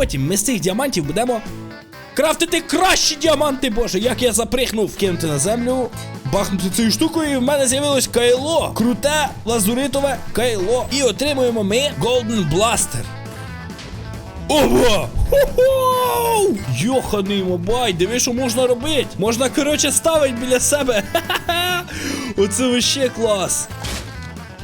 потім ми з цих діамантів будемо крафтити кращі діаманти, боже, як я заприхнув, кинути на землю, бахнути цією штукою, і в мене з'явилось кайло. Круте лазуритове кайло. І отримуємо ми Golden Blaster. Ого! Хо-хо! Йоханий мобай, диви, що можна робити. Можна, коротше, ставити біля себе. Ха-ха-ха! Оце вообще клас.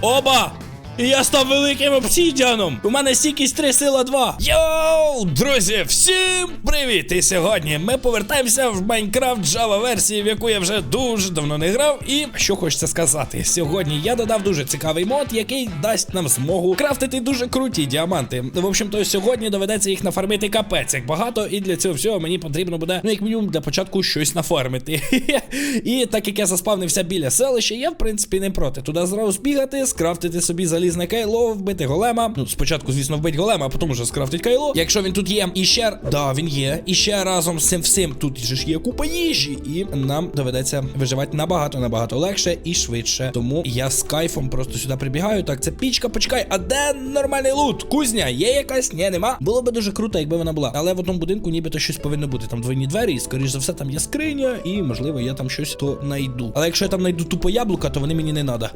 Оба! І я став великим обсідіаном. У мене стійкість 3 сила 2. Йоу, друзі, всім привіт! І сьогодні ми повертаємося в Майнкрафт Java версії, в яку я вже дуже давно не грав. І що хочеться сказати, сьогодні я додав дуже цікавий мод, який дасть нам змогу крафтити дуже круті діаманти. В общем-то, сьогодні доведеться їх нафармити капець як багато, і для цього всього мені потрібно буде, ну як мінімум, для початку щось нафармити. І так як я заспавнився біля селища, я в принципі не проти. Туди зразу збігати, скрафтити собі залізне кайло, вбити голема. Ну, спочатку, звісно, вбити голема, а потім вже скрафтить кайло. Якщо він тут є, і ще да, він є. І ще разом з цим всім тут же ж є купа їжі, і нам доведеться виживати набагато набагато легше і швидше. Тому я з кайфом просто сюди прибігаю. Так, це пічка, почекай, а де нормальний лут? Кузня, є якась? Ні, нема. Було би дуже круто, якби вона була. Але в одному будинку нібито щось повинно бути. Там двойні двері, і скоріш за все, там є скриня, і можливо я там щось то знайду. Але якщо я там знайду тупо яблука, то вони мені не треба.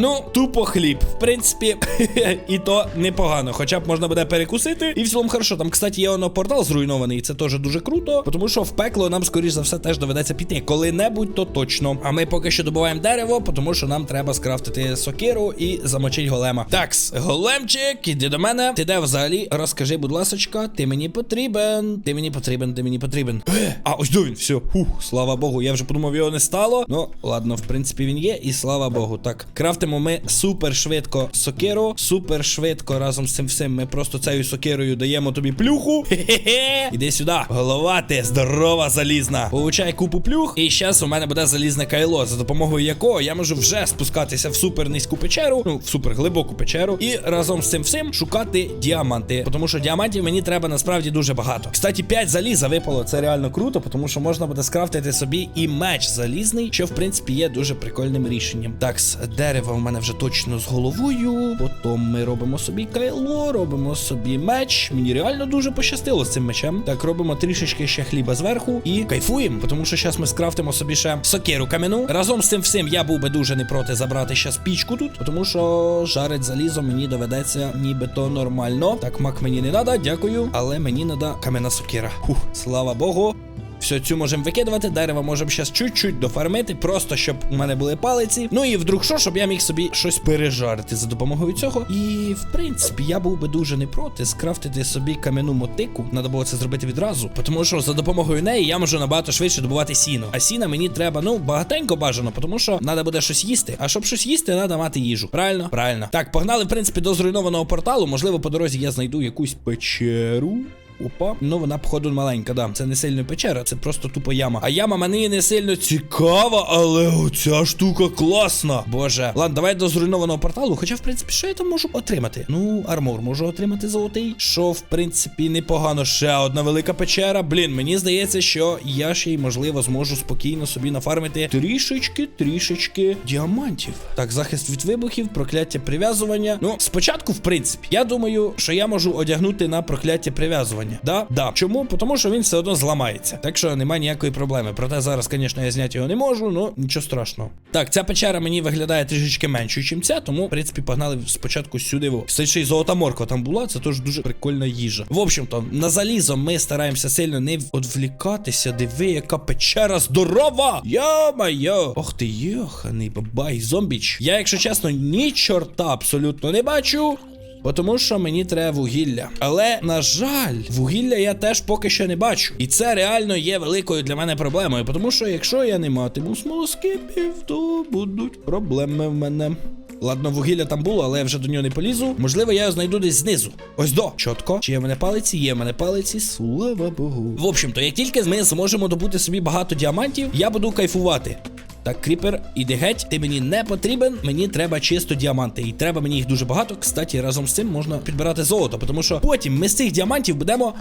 Ну, тупо хліб. В принципі, і то непогано. Хоча б можна буде перекусити. І в цілому хорошо. Там, кстати, є воно портал зруйнований. І це теж дуже круто. Тому що в пекло нам, скоріш за все, теж доведеться піти. Коли-небудь, то точно. А ми поки що добуваємо дерево, тому що нам треба скрафтити сокиру і замочить голема. Такс, големчик, іди до мене. Ти де взагалі? Розкажи, будь ласочка, ти мені потрібен. Ти мені потрібен, ти мені потрібен. Е, а ось до він. Все. Фух, слава Богу. Я вже подумав, його не стало. Ну, ладно, в принципі, він є, і слава Богу. Так, крафтимо ми супер швидко сокиру, супер швидко разом з цим всім. Ми просто цією сокирою даємо тобі плюху. Хе-хе-хе. Іди сюди. Голова ти здорова, залізна. Получай купу плюх. І зараз у мене буде залізне кайло, за допомогою якого я можу вже спускатися в супер низьку печеру, ну в супер глибоку печеру, і разом з цим всім шукати діаманти. Тому що діамантів мені треба насправді дуже багато. Кстати, 5 заліза випало. Це реально круто, тому що можна буде скрафтити собі і меч залізний, що в принципі є дуже прикольним рішенням. Так, дерево в мене вже точно з головою. Потім ми робимо собі кайло, робимо собі меч. Мені реально дуже пощастило з цим мечем. Так, робимо трішечки ще хліба зверху і кайфуємо, тому що зараз ми скрафтимо собі ще сокиру кам'яну. Разом з цим всім я був би дуже не проти забрати ще пічку тут, тому що жарить залізо мені доведеться нібито нормально. Так, мак мені не треба, дякую. Але мені треба кам'яна сокира. Фух, слава Богу. Все, цю можемо викидувати, дерево можемо зараз чуть-чуть дофармити, просто щоб у мене були палиці. Ну і вдруг що, щоб я міг собі щось пережарити за допомогою цього. І в принципі, я був би дуже не проти скрафтити собі кам'яну мотику. Надо було це зробити відразу, тому що за допомогою неї я можу набагато швидше добувати сіно. А сіна мені треба, ну, багатенько бажано, тому що треба буде щось їсти. А щоб щось їсти, треба мати їжу. Правильно? Правильно. Так, погнали, в принципі, до зруйнованого порталу. Можливо, по дорозі я знайду якусь печеру. Опа, ну вона, походу, маленька, да. Це не сильно печера, це просто тупо яма. А яма мені не сильно цікава, але оця штука класна. Боже. Ладно, давай до зруйнованого порталу. Хоча, в принципі, що я там можу отримати? Ну, армор можу отримати золотий. Що, в принципі, непогано. Ще одна велика печера. Блін, мені здається, що я ще й, можливо, зможу спокійно собі нафармити трішечки, трішечки діамантів. Так, захист від вибухів, прокляття прив'язування. Ну, спочатку, в принципі, я думаю, що я можу одягнути на прокляття прив'язування. Да? Да. Чому? Тому що він все одно зламається. Так що немає ніякої проблеми. Проте зараз, звісно, я зняти його не можу, але нічого страшного. Так, ця печера мені виглядає трішечки меншою, ніж ця, тому, в принципі, погнали спочатку сюди. Кстати, ще й золота морква там була, це теж дуже прикольна їжа. В общем-то, на залізо ми стараємося сильно не відвлікатися. Диви, яка печера здорова! Йо-майо! Ох ти йоханий бабай, зомбіч. Я, якщо чесно, ні чорта абсолютно не бачу. Бо Тому що мені треба вугілля. Але, на жаль, вугілля я теж поки що не бачу. І це реально є великою для мене проблемою. Тому що якщо я не матиму смолоскипів, то будуть проблеми в мене. Ладно, вугілля там було, але я вже до нього не полізу. Можливо, я його знайду десь знизу. Ось до. Чітко. Чи є в мене палиці? Є в мене палиці. Слава Богу. В общем-то, як тільки ми зможемо добути собі багато діамантів, я буду кайфувати. Так, кріпер, іди геть, ти мені не потрібен, мені треба чисто діаманти. І треба мені їх дуже багато. Кстати, разом з цим можна підбирати золото, тому що потім ми з цих діамантів будемо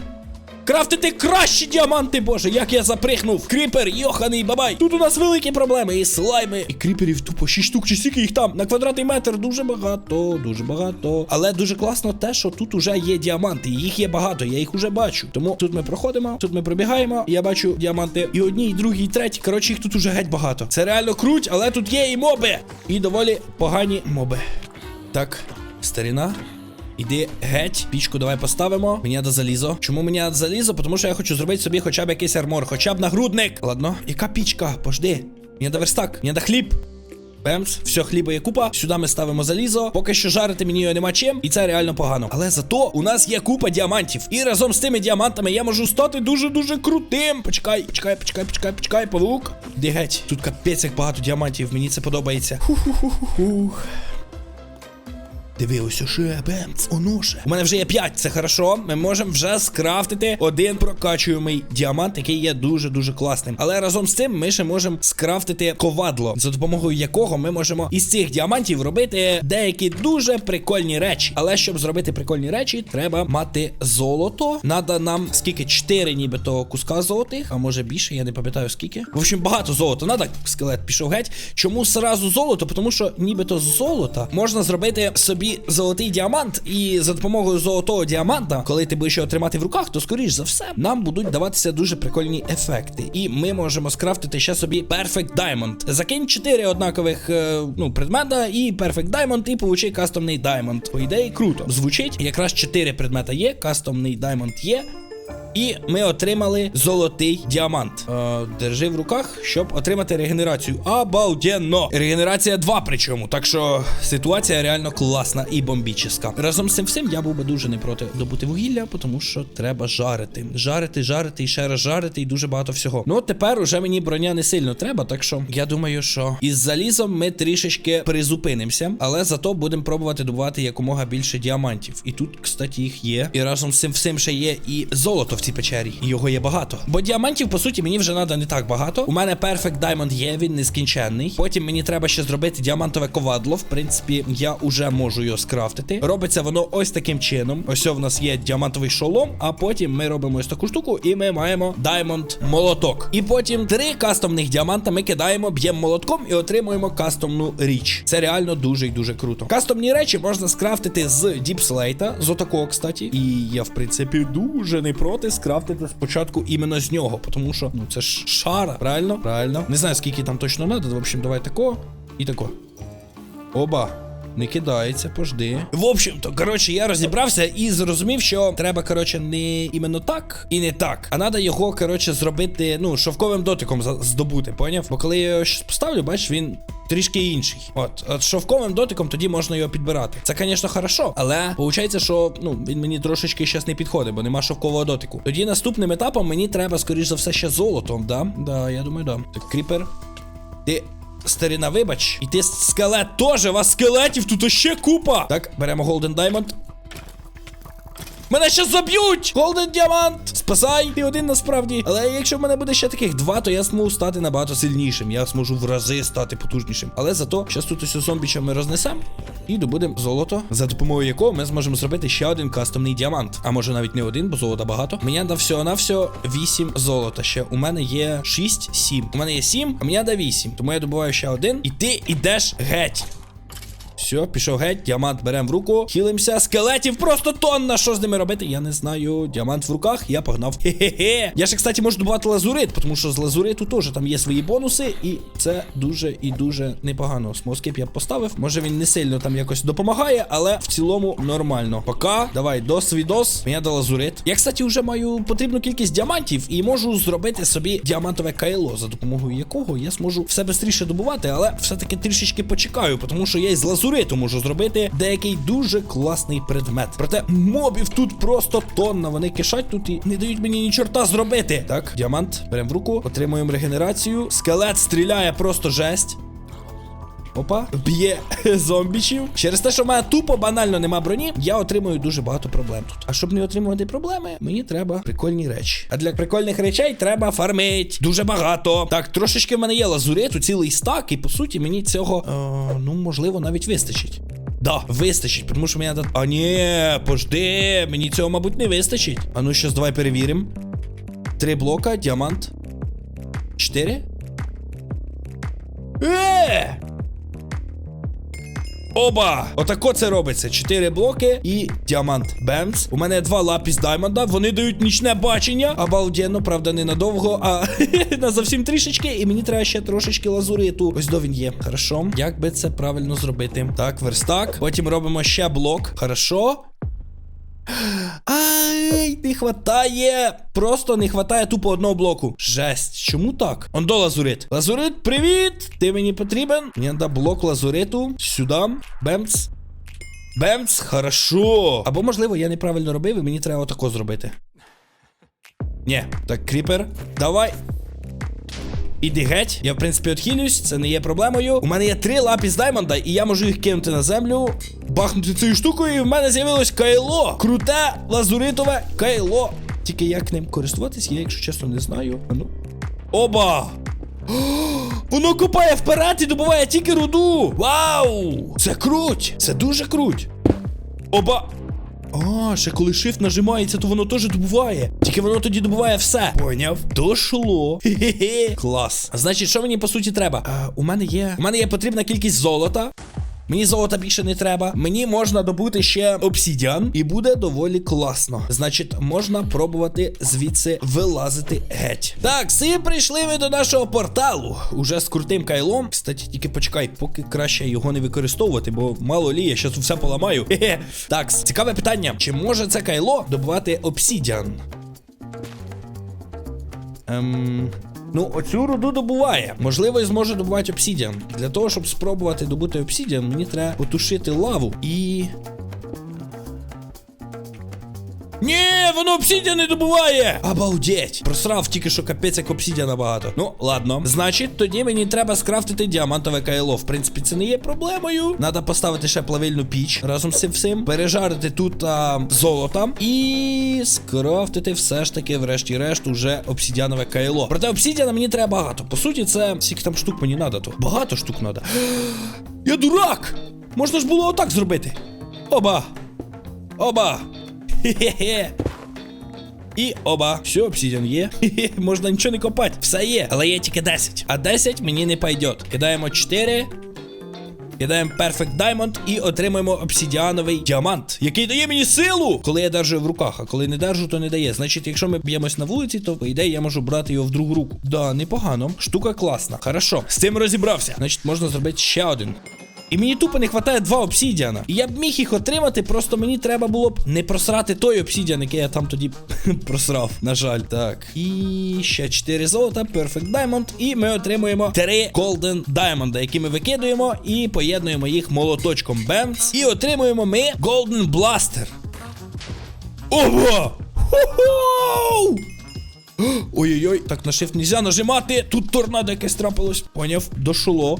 Крафтити кращі діаманти, боже, як я заприхнув. Кріпер, йоханий бабай. Тут у нас великі проблеми. І слайми, і кріперів тупо 6 штук, чи скільки їх там. На квадратний метр дуже багато, дуже багато. Але дуже класно те, що тут уже є діаманти. Їх є багато, я їх уже бачу. Тому тут ми проходимо, тут ми пробігаємо. Я бачу діаманти і одні, і другі, і треті. Коротше, їх тут уже геть багато. Це реально круть, але тут є і моби. І доволі погані моби. Так, старіна. Іди геть, пічку давай поставимо. Мені треба залізо. Чому мені треба залізо? Тому що я хочу зробити собі хоча б якийсь армор, хоча б нагрудник. Ладно, яка пічка? Пожди. Мені треба верстак, мені треба хліб. Бемс, все, хліба є купа. Сюди ми ставимо залізо. Поки що жарити мені його нема чим, і це реально погано. Але зато у нас є купа діамантів. І разом з тими діамантами я можу стати дуже-дуже крутим. Почекай, почекай, почекай, почекай, почекай, павук. Де геть. Тут капець як багато діамантів, мені це подобається. Фу-фу-фу-фу-фух. Диви, ось ще, бемц, оноше. У мене вже є 5, це хорошо. Ми можемо вже скрафтити один прокачуємий діамант, який є дуже-дуже класним. Але разом з цим ми ще можемо скрафтити ковадло, за допомогою якого ми можемо із цих діамантів робити деякі дуже прикольні речі. Але щоб зробити прикольні речі, треба мати золото. Надо нам скільки 4 нібито куска золотих, а може більше, я не пам'ятаю скільки. В общем, багато золота. Надо скелет пішов геть. Чому сразу золото? Тому що нібито з золота можна зробити собі золотий діамант, і за допомогою золотого діаманта, коли ти будеш його тримати в руках, то скоріш за все нам будуть даватися дуже прикольні ефекти. І ми можемо скрафтити ще собі Perfect Diamond. Закинь 4 однакових е, ну, предмета і Perfect Diamond, і получи кастомний Diamond. По ідеї, круто. Звучить, якраз 4 предмета є, кастомний Diamond є. І ми отримали золотий діамант. Е, держи в руках, щоб отримати регенерацію. Обалденно! Регенерація 2 причому. Так що ситуація реально класна і бомбічна. Разом з цим всім я був би дуже не проти добути вугілля, тому що треба жарити. Жарити, жарити і ще раз жарити, і дуже багато всього. Ну тепер уже мені броня не сильно треба, так що я думаю, що із залізом ми трішечки призупинимося, але зато будемо пробувати добувати якомога більше діамантів. І тут, кстати, їх є. І разом з цим всім ще є і золото в цій печері. І його є багато. Бо діамантів, по суті, мені вже треба не так багато. У мене Perfect Diamond є, він нескінченний. Потім мені треба ще зробити діамантове ковадло. В принципі, я уже можу його скрафтити. Робиться воно ось таким чином. Ось у нас є діамантовий шолом, а потім ми робимо ось таку штуку, і ми маємо Diamond молоток. І потім три кастомних діаманта ми кидаємо, б'ємо молотком і отримуємо кастомну річ. Це реально дуже і дуже круто. Кастомні речі можна скрафтити з діпслейта, з отакого, кстати. І я, в принципі, дуже не проти скрафтити спочатку іменно з нього, тому що ну це ж шара, правильно? Правильно. Не знаю, скільки там точно треба. В общем, давай тако і тако. Оба. Не кидається, пожди. В общем-то, коротше, я розібрався і зрозумів, що треба, коротше, не іменно так і не так. А треба його, коротше, зробити, ну, шовковим дотиком здобути, поняв? Бо коли я його щось поставлю, бачиш, він. Трішки інший. От, от шовковим дотиком тоді можна його підбирати. Це, звісно, хорошо, але виходить, що ну він мені трошечки щас не підходить, бо нема шовкового дотику. Тоді наступним етапом мені треба, скоріш за все, ще золотом, да? Да, я думаю, да. Так, кріпер. Ти. Старина, вибач. І ти скелет теж, вас скелетів тут ще купа. Так, беремо Golden Diamond. Мене ще заб'ють! Голден діамант! Спасай! Ти один насправді. Але якщо в мене буде ще таких два, то я зможу стати набагато сильнішим. Я зможу в рази стати потужнішим. Але зато зараз тут ось зомбіча ми рознесемо і добудемо золото, за допомогою якого ми зможемо зробити ще один кастомний діамант. А може навіть не один, бо золота багато. Мені треба всього на всього 8 золота. Ще у мене є 6, 7. У мене є 7, а мені треба 8. Тому я добуваю ще один. І ти ідеш геть. Все, пішов геть, діамант беремо в руку, хілимося, скелетів просто тонна. Що з ними робити? Я не знаю. Діамант в руках, я погнав. Хе-хе-хе. Я ще, кстати, можу добувати лазурит, тому що з лазуриту теж там є свої бонуси, і це дуже і дуже непогано. Смоскип я поставив. Може він не сильно там якось допомагає, але в цілому нормально. Пока, давай, дос відос. Мені до лазурит. Я, кстати, вже маю потрібну кількість діамантів і можу зробити собі діамантове кайло, за допомогою якого я зможу все швидше добувати, але все-таки трішечки почекаю, тому що я із лазуриту можу зробити деякий дуже класний предмет. Проте мобів тут просто тонна. Вони кишать тут і не дають мені ні чорта зробити. Так, діамант беремо в руку, отримуємо регенерацію. Скелет стріляє просто жесть. Опа, б'є зомбічів. Через те, що в мене тупо банально нема броні, я отримую дуже багато проблем тут. А щоб не отримувати проблеми, мені треба прикольні речі. А для прикольних речей треба фармить дуже багато. Так, трошечки в мене є лазуриту, цілий стак, і по суті мені цього, е, ну можливо, навіть вистачить. Да, вистачить, тому що мені надо... А ні, пожди, мені цього, мабуть, не вистачить. А ну щас давай перевіримо. Три блока, діамант. Чотири? Е! Оба! Отако це робиться. Чотири блоки і діамант. Бенц. У мене два лапіс даймонда. Вони дають нічне бачення. Обалденно, правда, ненадовго, а на зовсім трішечки. І мені треба ще трошечки лазуриту. Ось до він є. Хорошо. Як би це правильно зробити? Так, верстак. Потім робимо ще блок. Хорошо. Ай, не хватає. Просто не хватає тупо одного блоку. Жесть, чому так? Ондо лазурит. Лазурит, привіт! Ти мені потрібен? Мені треба блок лазуриту. Сюди. Бемц. Бемц, хорошо. Або, можливо, я неправильно робив, і мені треба отако зробити. Ні, так, кріпер. Давай. Іди геть, я в принципі відхилюсь, це не є проблемою. У мене є три лапіс даймонда, і я можу їх кинути на землю, бахнути цією штукою, і в мене з'явилось кайло. Круте лазуритове кайло. Тільки як ним користуватись, я, якщо чесно, не знаю. А ну. Оба! Воно копає вперед і добуває тільки руду! Вау! Це круть! Це дуже круть! Оба! А, ще коли shift нажимається, то воно теж добуває. Тільки воно тоді добуває все. Поняв? Дошло. Хе-хе-хе. Клас. Значить, що мені по суті треба? А, у мене є. У мене є потрібна кількість золота. Мені золота більше не треба. Мені можна добути ще обсідіан, і буде доволі класно. Значить, можна пробувати звідси вилазити геть. Так, всі прийшли ви до нашого порталу. Уже з крутим кайлом. Кстати, тільки почекай, поки краще його не використовувати, бо мало лі, я щас все поламаю. Хе-хе. Так, цікаве питання: чи може це кайло добувати обсідіан? Ем. Ну, оцю руду добуває. Можливо, і зможе добувати обсідіан. Для того, щоб спробувати добути обсідіан, мені треба потушити лаву і. Ні, воно обсідіан не добуває! Обалдеть! Просрав тільки що капець як обсідіана багато. Ну, ладно. Значить, тоді мені треба скрафтити діамантове кайло. В принципі, це не є проблемою. Надо поставити ще плавильну піч разом з цим всім. Пережарити тут а, золото. І скрафтити все ж таки, врешті-решт, уже обсідіанове кайло. Проте обсідіана мені треба багато. По суті, це скільки там штук мені треба, то. Багато штук треба. Я дурак! Можна ж було отак зробити. Оба! Оба! Хе-хе-хе. І оба, все, обсідіан є. Хе-хе, можна нічого не копати. Все є, але є тільки 10. А 10 мені не пойдет. Кидаємо 4. Кидаємо Perfect Diamond і отримуємо обсідіановий діамант, який дає мені силу, коли я держу в руках, а коли не держу, то не дає. Значить, якщо ми б'ємось на вулиці, то по ідеї я можу брати його в другу руку. Да, непогано. Штука класна. Хорошо, з цим розібрався. Значить, можна зробити ще один. І мені тупо не вистачає два обсідіана. І я б міг їх отримати, просто мені треба було б не просрати той обсідіан, який я там тоді просрав. На жаль, так. І ще 4 золота, Perfect Diamond. І ми отримуємо 3 Golden Diamond, які ми викидуємо і поєднуємо їх молоточком Бемс. І отримуємо ми Golden Blaster. Ого! Хо-хоу! Ой-ой-ой, так на shift нельзя нажимати. Тут торнадо якесь трапилось. Поняв, дошло.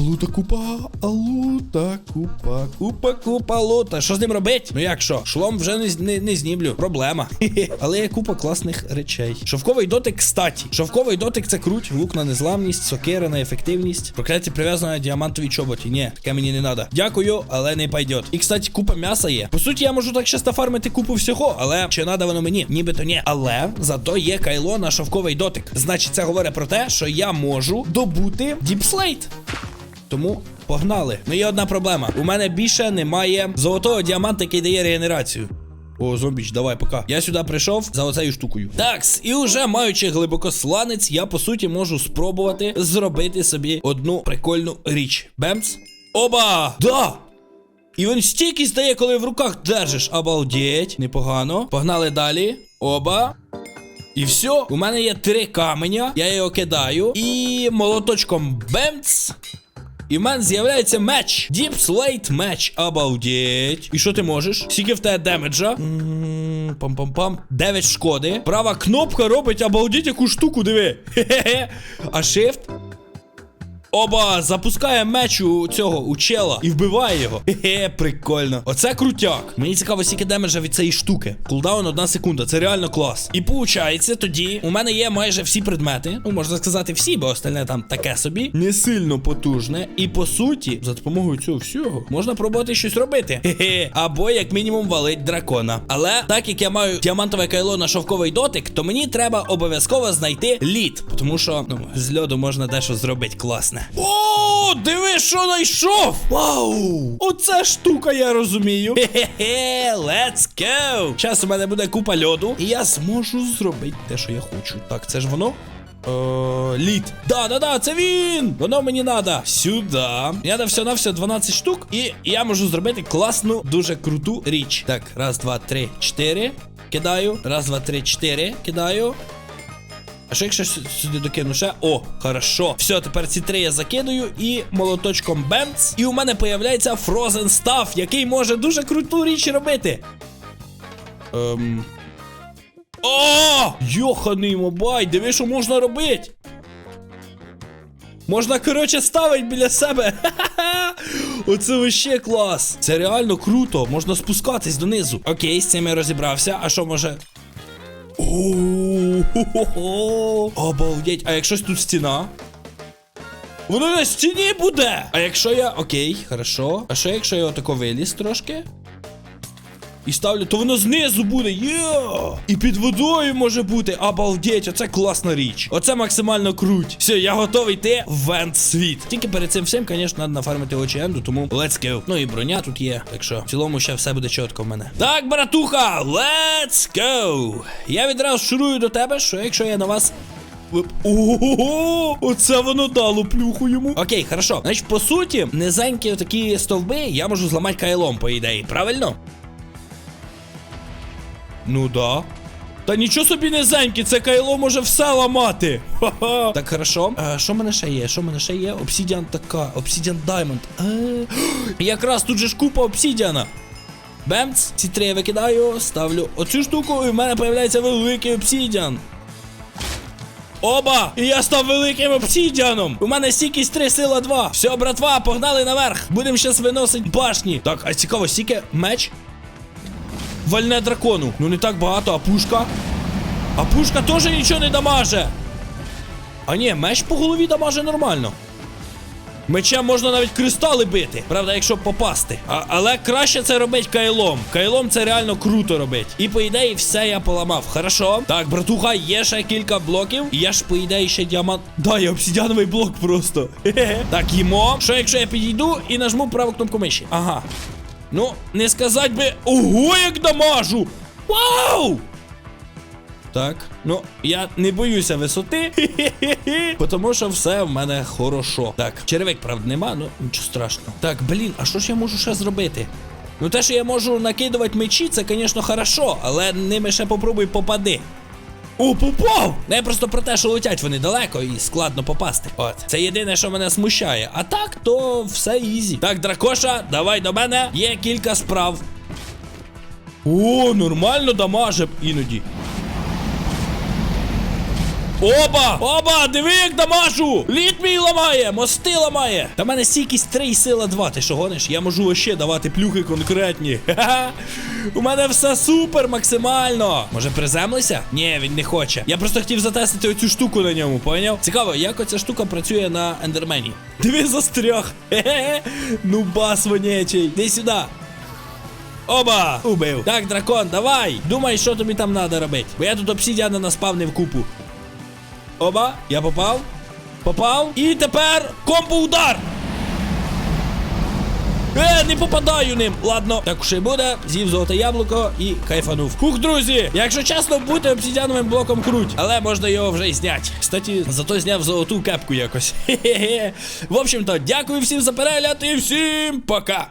Алута купа, алута купа, купа, купа, лута. Що з ним робить? Ну як що? Шлом вже не, не, не знімлю. Проблема. Але є купа класних речей. Шовковий дотик, кстати. Шовковий дотик це круть. Лук на незламність, сокира на ефективність. Прокляття прив'язано на діамантовій чоботі. Ні, таке мені не треба. Дякую, але не пойдет. І, кстати, купа м'яса є. По суті, я можу так щас нафармити купу всього, але чи надо воно мені? Нібито ні. Але зато є кайло на шовковий дотик. Значить, це говорить про те, що я можу добути діпслейт. Тому погнали. Ну є одна проблема. У мене більше немає золотого діаманта, який дає регенерацію. О, зомбіч, давай, пока. Я сюди прийшов за оцею штукою. Такс, і вже маючи глибокосланець, я по суті можу спробувати зробити собі одну прикольну річ. Бемц. Оба! Да! І він стійкість дає, коли в руках держиш. Обалдеть, непогано. Погнали далі. Оба. І все, у мене є три каменя, я його кидаю. І молоточком бемц. І в мене з'являється меч. Deep Slate меч. Обалдеть. І що ти можеш? Скільки в тебе демеджа? Пам-пам-пам. 9 шкоди. Права кнопка робить обалдеть яку штуку, диви. Хе-хе-хе. А shift? Оба, запускає меч у цього у чела і вбиває його. Хе-хе, прикольно. Оце крутяк. Мені цікаво, скільки демеджа від цієї штуки. Кулдаун одна секунда, це реально клас. І получається, тоді у мене є майже всі предмети. Ну, можна сказати, всі, бо остальне там таке собі. Не сильно потужне. І по суті, за допомогою цього всього можна пробувати щось робити. Хе-хе. Або як мінімум валить дракона. Але так як я маю діамантове кайло на шовковий дотик, то мені треба обов'язково знайти лід. Тому що ну, з льоду можна дещо зробити класне. О, диви, що знайшов! Вау! Оце штука, я розумію. Хе-хе, let's go! Зараз у мене буде купа льоду, і я зможу зробити те, що я хочу. Так, це ж воно. Е, лід. Да, да, да, це він! Воно мені надо. Сюди. Мені надо все на все 12 штук. І я можу зробити класну, дуже круту річ. Так, раз, два, три, чотири. Кидаю. Раз, два, три, чотири. Кидаю. А що якщо сюди докину ще? О, хорошо. Все, тепер ці три я закидаю і молоточком бемц. І у мене появляється Frozen Staff, який може дуже круту річ робити. Ем. О! Йоханий мобай, диви, що можна робити. Можна, коротше, ставити біля себе. Оце вообще клас. Це реально круто. Можна спускатись донизу. Окей, з цим я розібрався. А що може. О, Обалдеть, а якщо тут стіна? Воно на стіні буде! А якщо я. Окей, хорошо. А що якщо я отако виліз трошки? І ставлю, то воно знизу буде. Йо! І під водою може бути. Обалдеть, оце класна річ. Оце максимально круть. Все, я готовий йти в вент світ. Тільки перед цим всім, звісно, треба нафармити очі енду, тому let's go. Ну і броня тут є. Так що в цілому ще все буде чітко в мене. Так, братуха, let's go! Я відразу шурую до тебе, що якщо я на вас. Ого, оце воно дало плюху йому. Окей, хорошо. Значить, по суті, низенькі такі стовби я можу зламати кайлом, по ідеї, правильно? Ну да. Та нічого собі низенькі, це кайло може все ламати. Ха-ха. Так, хорошо. А, що мене ще є? Що мене ще є? Обсідіан така, обсідіан даймонд. Е, Якраз тут же ж купа обсідіана. Бемц, ці три я викидаю, ставлю оцю штуку, і в мене появляється великий обсідіан. Оба! І я став великим обсідіаном! У мене стійкість 3, сила 2. Все, братва, погнали наверх. Будемо щас виносити башні. Так, а цікаво, стільки меч? Вальне дракону. Ну не так багато, а пушка? А пушка теж нічого не дамаже. А ні, меч по голові дамаже нормально. Мечем можна навіть кристали бити, правда, якщо попасти. А, але краще це робить кайлом. Кайлом це реально круто робить. І по ідеї все я поламав. Хорошо. Так, братуха, є ще кілька блоків. І я ж по ідеї ще діамант. Да, я обсідіановий блок просто. Так, їмо. Що якщо я підійду і нажму праву кнопку миші? Ага. Ну, не сказать би. Ого, як дамажу! Вау! Так, ну я не боюся висоти, тому що все в мене хорошо. Так, черевик, правда, нема, ну нічого страшного. Так, блін, а що ж я можу ще зробити? Ну, те, що я можу накидувати мечі, це, звісно, хорошо, але ними ще попробуй попади. О, попав! Ну, я просто про те, що летять вони далеко і складно попасти. От, це єдине, що мене смущає. А так, то все ізі. Так, дракоша, давай до мене. Є кілька справ. О, нормально дамажив іноді. Оба! Оба! Диви, як дамажу! Лід мій ламає! Мости ламає! Та в мене стійкість 3 і сила 2. Ти що гониш? Я можу ще давати плюхи конкретні. Ха-ха! У мене все супер максимально. Може приземлися? Ні, він не хоче. Я просто хотів затестити оцю штуку на ньому, поняв? Цікаво, як оця штука працює на ендермені. Диви застряг. Хе-хе. Ну бас вонячий. Іди сюди. Оба! Убив. Так, дракон, давай! Думай, що тобі там треба робити. Бо я тут обсідіана наспавнив купу. Оба, я попав. Попав. І тепер комбо удар. Е, не попадаю ним. Ладно, так уж і буде. З'їв золоте яблуко і кайфанув. Хух, друзі! Якщо чесно, бути обсідяновим блоком круть, але можна його вже й зняти. Кстати, зато зняв золоту кепку якось. Хе-хе-хе. В общем-то, дякую всім за перегляд і всім пока.